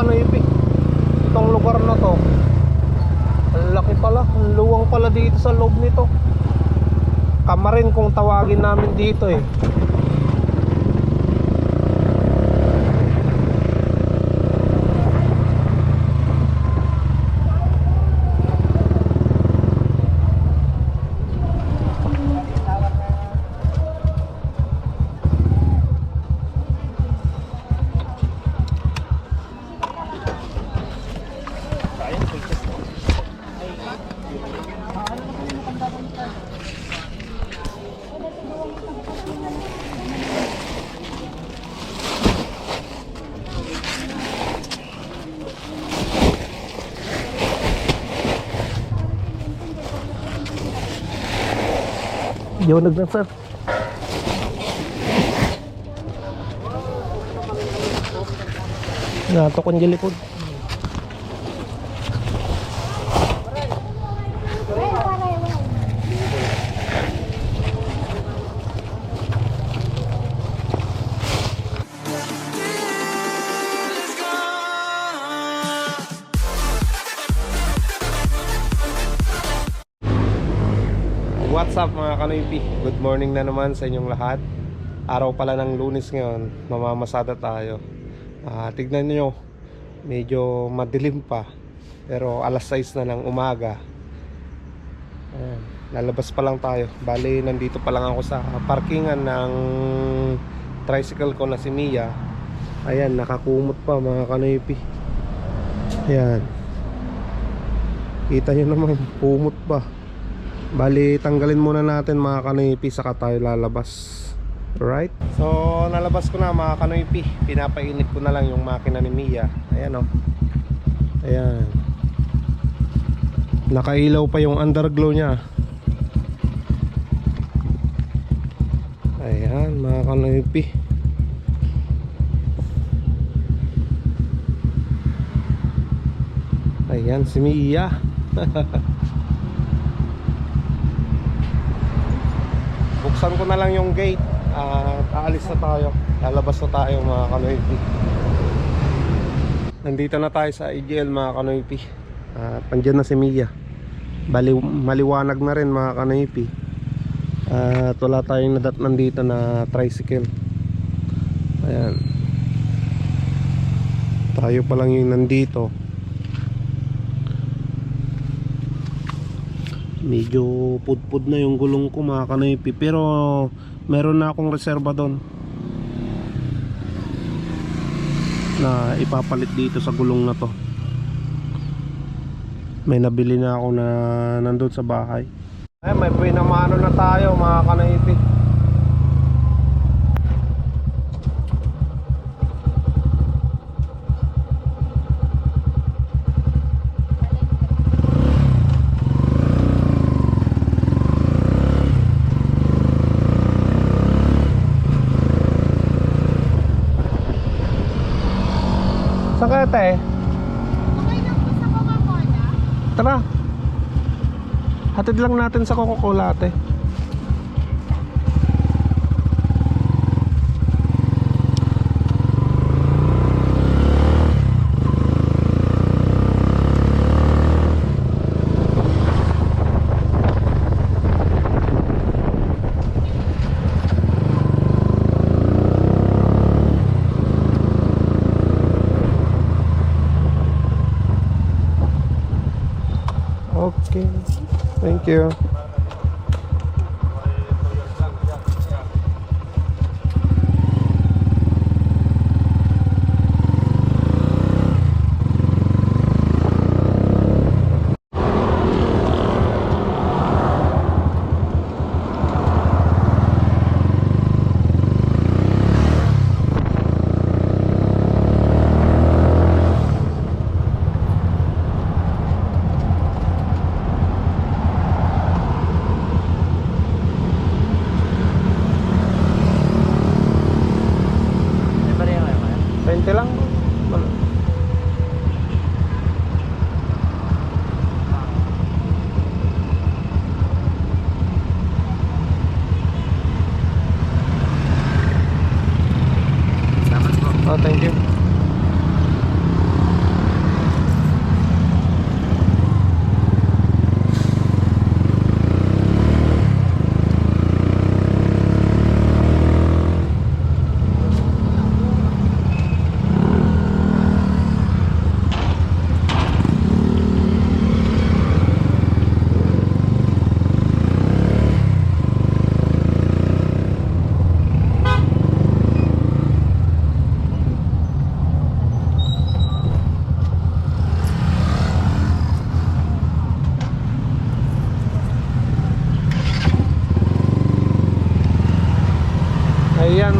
kanoypi. Itong lugar na to. Ang laki pala. Ang luwang pala dito sa loob nito. Kamarin kung tawagin namin dito eh. Yunag na sir. Nato kong likod. What's up mga kanoypi? Good morning na naman sa inyong lahat. Araw pala ng lunes ngayon, mamamasada tayo. Ah, tignan nyo, medyo madilim pa. Pero alas 6 na ng umaga. Ayan, lalabas pa lang tayo. Bali, nandito pa lang ako sa parkingan ng tricycle ko na si Mia. Ayan, nakakumot pa mga kanoypi. Ayan. Kita nyo naman, kumot pa. Bali, tanggalin muna natin mga kanoypi saka tayo lalabas. Right? So, nalabas ko na mga kanoypi. Pinapainit ko na lang yung makina ni Mia. Ayan o. Ayan. Nakailaw pa yung underglow niya. Ayan, mga kanoypi. Ayan, si Mia. buksan ko na lang yung gate. At aalis na tayo. Lalabas na tayo mga kanoypi. Nandito na tayo sa IGL mga kanoypi. At andyan na si Mia. Bali, maliwanag na rin mga kanoypi. At wala tayong nadat nandito na tricycle. Ayan. Tayo pa lang yung nandito medyo pudpud na yung gulong ko mga kanoypi. Pero meron na akong reserba doon. Na ipapalit dito sa gulong na to. May nabili na ako na nandun sa bahay. Ay may pinamano na tayo mga kanoypi Saan kaya te? Okay lang po sa Coca-Cola. Tara. Hatid lang natin sa Coca-Cola ate. Okay. Thank you. 20 lang. Salamat po. Oh, thank you.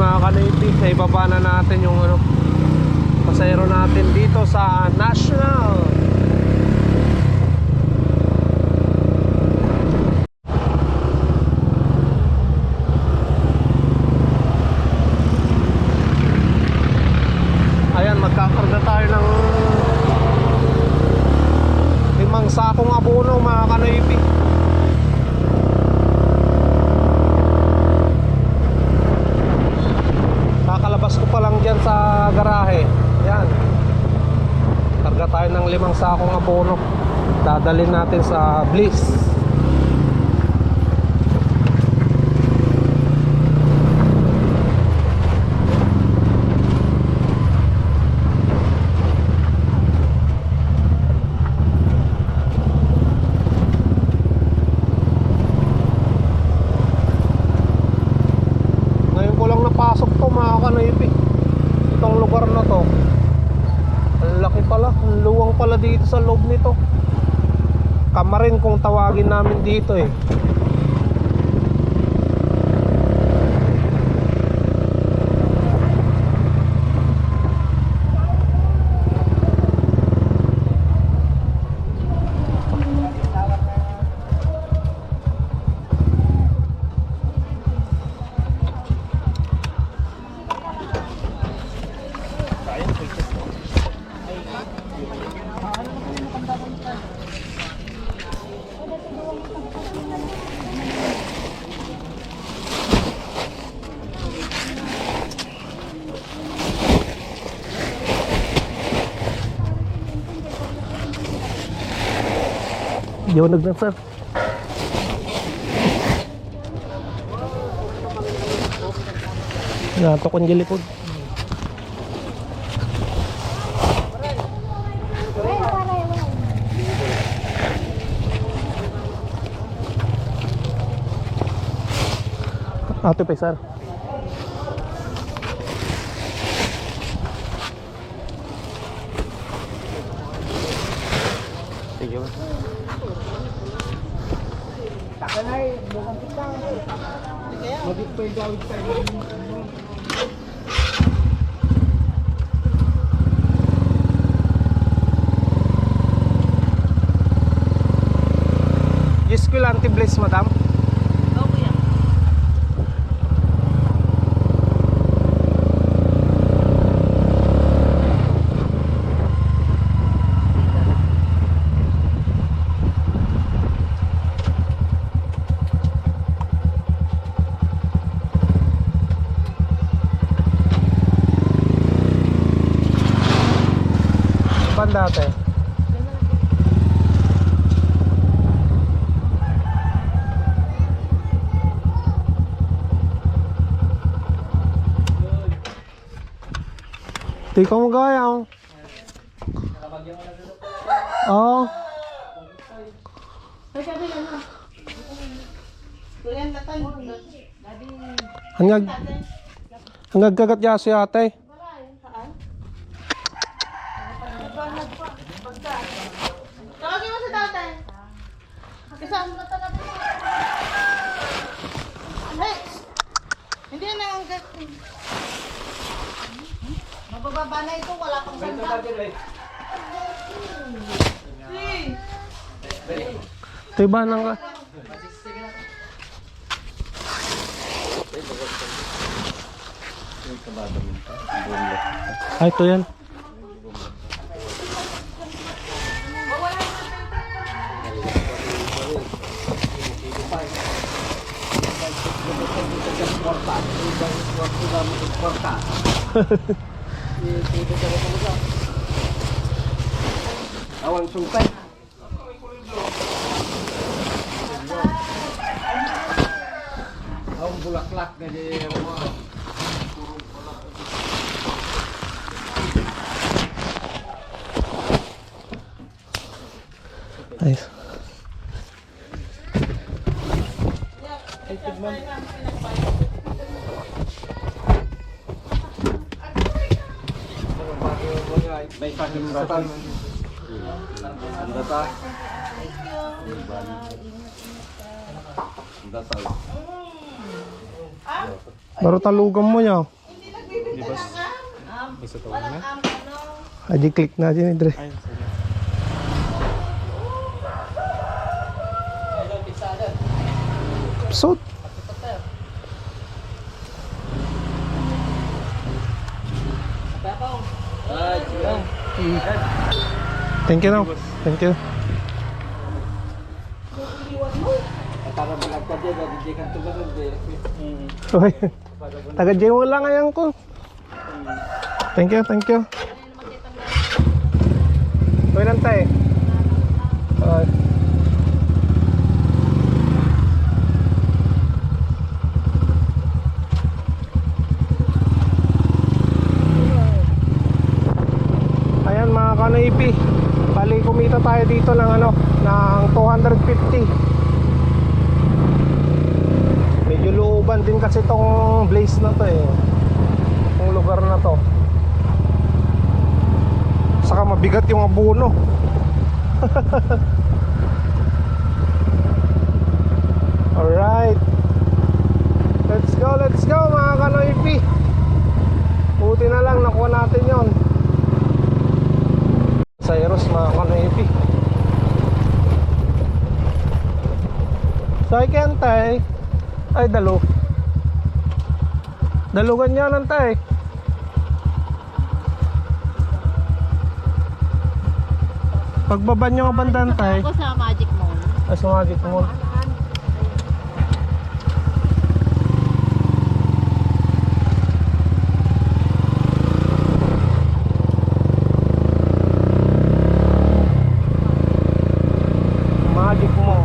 mga kanipi, sa ibaba na natin yung ano, pasayro natin dito sa National. Ayan, magkakarga tayo ng limang sakong abono mga kanipi. Kakalabas ko pa lang dyan sa garahe. Yan. Karga tayo ng limang sakong abono. Dadalhin natin sa Bliss. Ngayon ko lang napasok to mga kanaypi. Itong lugar na to. Ang laki pala. Ang luwang pala dito sa loob nito. Kamarin kung tawagin namin dito eh. Yunag na sir. Nato kong gilikod. Ate pa Yes, ko lang bliss madam. Saan dati? Di ka magaya oh. Oo. Hangag Hangag kagat ya si ate. Tawagin mo sa tatay. Kasama mo talaga. Hey! Hindi na ang Mabababa na ito, wala pang sanda. Hey! Ito ba nang ka? Ay, ito yan. Awang sumpay. Awang bulaklak na di mga Nice. may pagimratan. Ang data. Ang data. Baro talugan mo niya. Hindi nagbibigay ng am. Gusto to Walang na? ano. Aji click na din Dre. Ay, sige. Suit. Thank you. Thank you. Uy. Taga Jemo lang ngayon ko. Thank you, thank you. Uy, nantay. Ay. Ayan mga kanaypi. Bali kumita tayo dito ng ano, ng 250. Medyo looban din kasi tong place na to eh. Tong lugar na to. Saka mabigat yung abuno. Alright. Let's go, let's go mga kanoypi. Buti na lang nakuha natin yon. Sa Eros mga kanoypi. So I can tay. Ay, dalo. Dalugan niya ng tay. Pagbaba niyo ang bandan tay. Ako sa Magic Mall. Sumagit mo. Magic mo.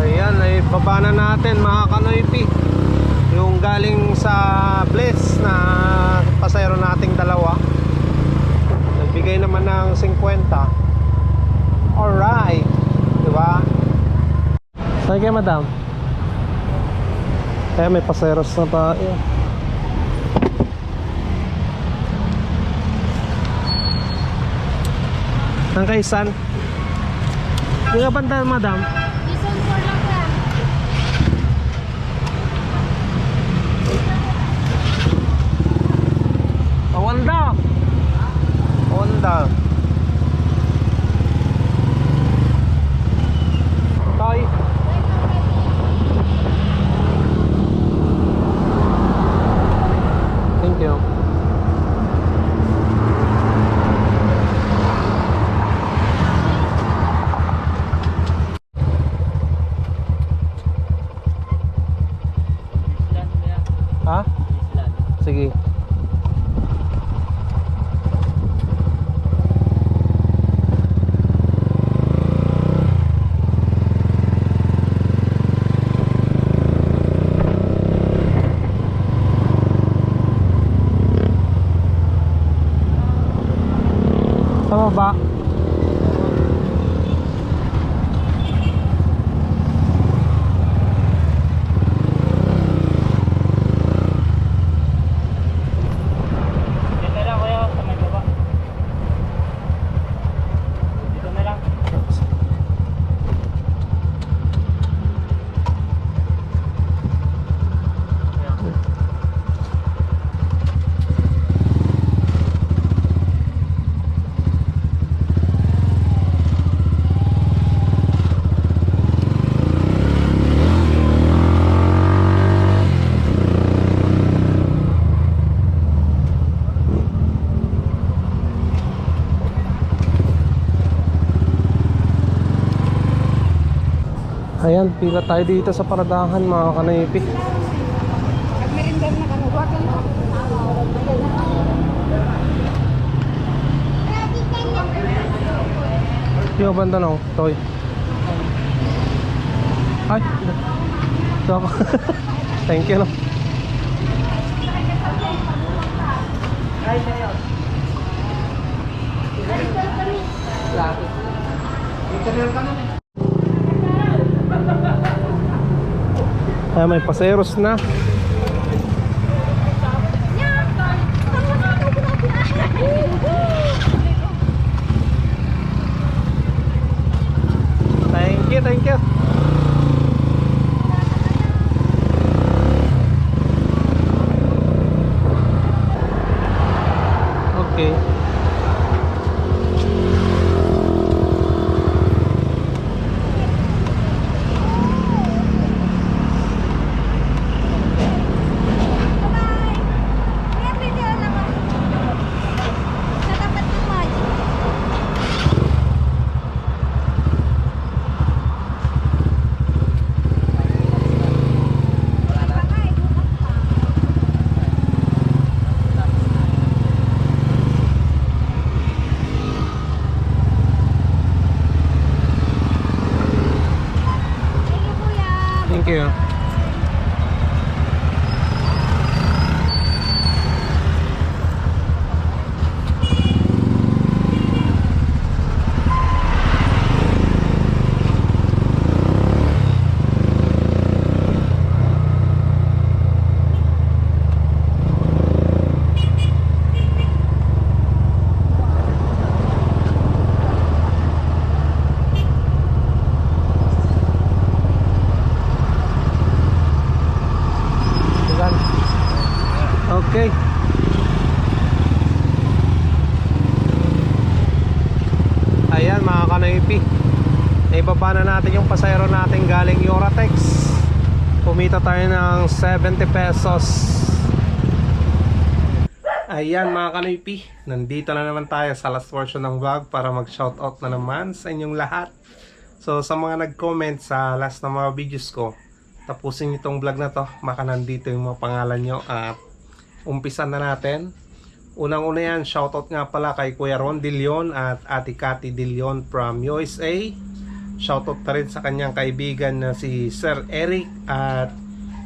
Ayan, ay baba na natin mga kanoypi. Yung galing sa Bliss na pasayro nating dalawa. Nagbigay naman ng 50. Alright. Diba? Sige madam. Kaya may paseros na tayo. Ang kay San? Yung nga banda, madam? 온다. 온다. Sa baba. Dito na lang kuya, sa may baba. Dito na lang. Ayan, pila tayo dito sa paradahan mga kanaypi. Yung banda no, toy. Ay. Thank you no. Ay, may paseros na. Thank you, thank you. Okay. Kuya, video naman. Sa tapat ng Magic. Baka eh, bukas pa. Thank you, kuya. Thank you. Tugan. Okay. Ayan mga kanaypi. Ibaba na natin yung pasayro natin galing Yoratex. Pumita tayo ng 70 pesos. Ayan mga kanaypi. Nandito na naman tayo sa last portion ng vlog para mag shoutout na naman sa inyong lahat. So sa mga nag-comment sa last na mga videos ko, tapusin itong vlog na to. Maka nandito yung mga pangalan nyo at umpisan na natin. Unang-una yan, shoutout nga pala kay Kuya Ron De Leon at Ate Cathy De from USA. Shoutout na rin sa kanyang kaibigan na si Sir Eric at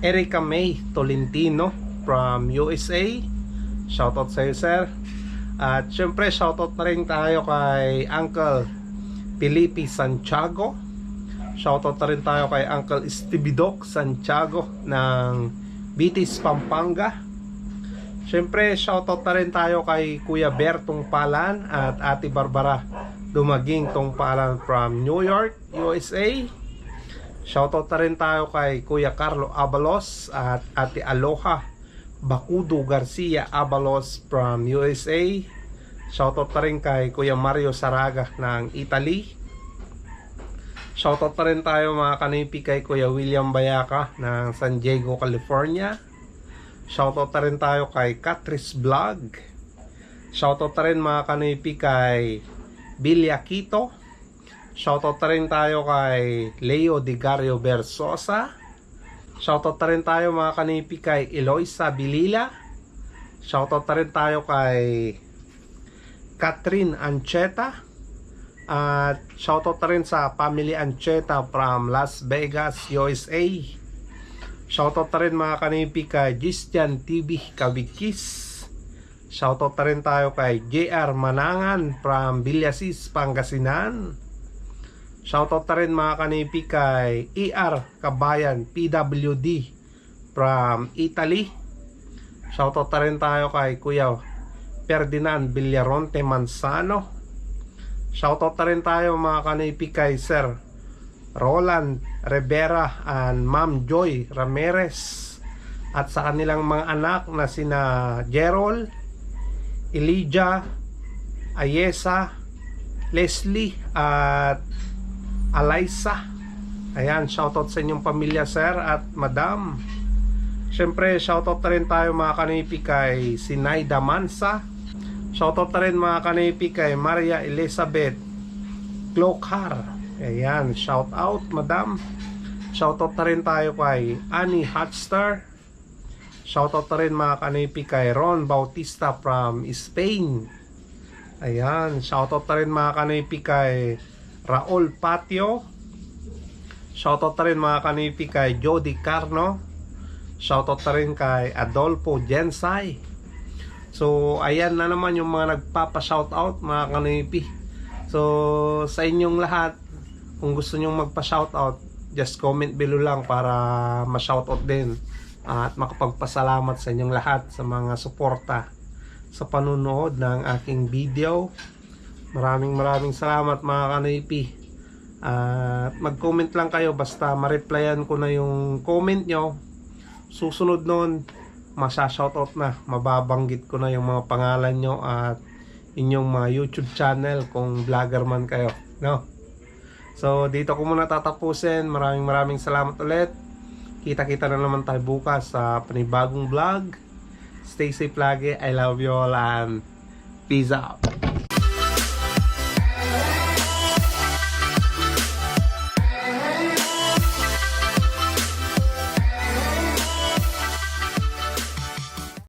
Erica May Tolentino from USA. Shoutout sa iyo, sir. At syempre, shoutout na rin tayo kay Uncle Felipe Santiago. Shoutout na rin tayo kay Uncle Stevie Doc Santiago ng Bitis, Pampanga. Siyempre, shoutout na rin tayo kay Kuya Bertong Palan at Ate Barbara Dumaging Tong Palan from New York, USA. Shoutout na rin tayo kay Kuya Carlo Abalos at Ate Aloha Bakudo Garcia Abalos from USA. Shoutout na rin kay Kuya Mario Saraga ng Italy. Shoutout na rin tayo mga kanipi kay Kuya William Bayaka ng San Diego, California. Shoutout na rin tayo kay Katris Vlog. Shoutout na rin mga kanipi kay Billy Aquito. Shoutout na rin tayo kay Leo Digario Versosa. Shoutout na rin tayo mga kanipi kay Eloisa Bilila. Shoutout na rin tayo kay Catherine Ancheta. At shoutout na rin sa family Ancheta from Las Vegas, USA. Shoutout na rin mga kanipi kay Christian TV Kabikis. Shoutout na rin tayo kay JR Manangan from Villasis, Pangasinan. Shoutout na rin mga kanipi kay ER Kabayan PWD from Italy. Shoutout na rin tayo kay Kuya Ferdinand Villaronte Manzano. Shoutout na rin tayo mga kanipi kay Sir Roland Rivera and Ma'am Joy Ramirez at sa kanilang mga anak na sina Gerald, Elijah, Ayesa, Leslie at Alaysa. Ayan, shoutout sa inyong pamilya sir at madam. Siyempre, shoutout na rin tayo mga kanipi kay Sinaida Mansa. Shoutout na rin mga kanipi kay Maria Elizabeth Glokar. Ayan, shout out madam. Shoutout na rin tayo kay Annie Hotstar. Shoutout na rin mga kanipi kay Bautista from Spain. Ayan, shoutout na rin mga kanipi kay Raul Patio. Shoutout na rin mga kanipi kay Jody Carno. Shoutout na rin kay Adolfo Jensay. So, ayan na naman yung mga nagpapa-shoutout, mga kanoypi. So, sa inyong lahat, kung gusto nyong magpa-shoutout, just comment below lang para ma-shoutout din. At makapagpasalamat sa inyong lahat sa mga suporta sa panunood ng aking video. Maraming maraming salamat mga kanoypi. At mag-comment lang kayo basta ma-replyan ko na yung comment nyo. Susunod nun, masya-shoutout na. Mababanggit ko na yung mga pangalan nyo at inyong mga YouTube channel kung vlogger man kayo. No? So, dito ko muna tatapusin. Maraming maraming salamat ulit. Kita-kita na naman tayo bukas sa panibagong vlog. Stay safe lagi. I love you all and peace out.